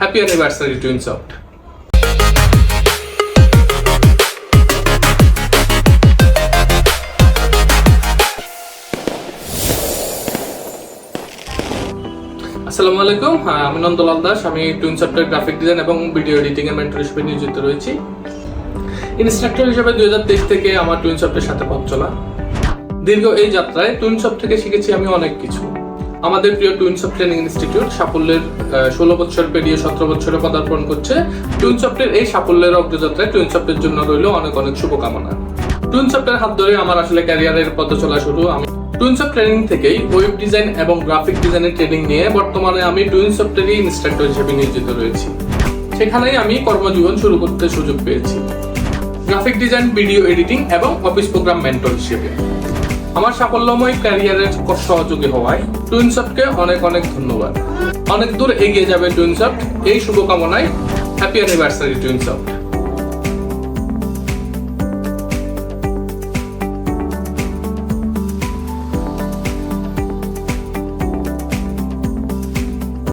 Happy anniversary টুইনসফট আসসালামু আলাইকুম আমি নন্দলাল দাস, আমি টুইনসফটের গ্রাফিক ডিজাইন এবং ভিডিও এডিটিং এর মেন্টর হিসেবে নিয়োজিত রয়েছি। ইনস্ট্রাক্টর হিসেবে দুই থেকে আমার টুইনসফটের সাথে পথ চলা। দীর্ঘ এই যাত্রায় টুইনসফট থেকে শিখেছি আমি অনেক কিছু। আমাদের প্রিয় টুইনসফট ট্রেনিং ইনস্টিটিউট সাফল্যের ষোলো বছর পেরিয়ে সতেরো বছরে পদার্পণ করছে। টুইনসফটের এই সাফল্যের অগ্রযাত্রায় টুইনসফটের জন্য রইল অনেক অনেক শুভকামনা। টুইনসফটের হাত ধরে আমার আসলে ক্যারিয়ারের পথ চলা শুরু। আমি অফ ট্রেনিং থেকেই ওয়েব ডিজাইন এবং গ্রাফিক ডিজাইনের ট্রেনিং নিয়ে বর্তমানে আমি টুইনসফটেরই ইনস্ট্রাক্টর হিসেবে নিয়োজিত রয়েছি। সেখানেই আমি কর্মজীবন শুরু করতে সুযোগ পেয়েছি। গ্রাফিক ডিজাইন ভিডিও এডিটিং এবং অফিস প্রোগ্রাম মেন্টর হিসেবে। আমার সাফল্যময় ক্যারিয়ারের সহযোগী হওয়ায় টুইনসফটকে অনেক অনেক ধন্যবাদ। অনেক দূর এগিয়ে যাবে টুইনসফট এই শুভকামনায় হ্যাপি অ্যানিভার্সারি টুইনসফট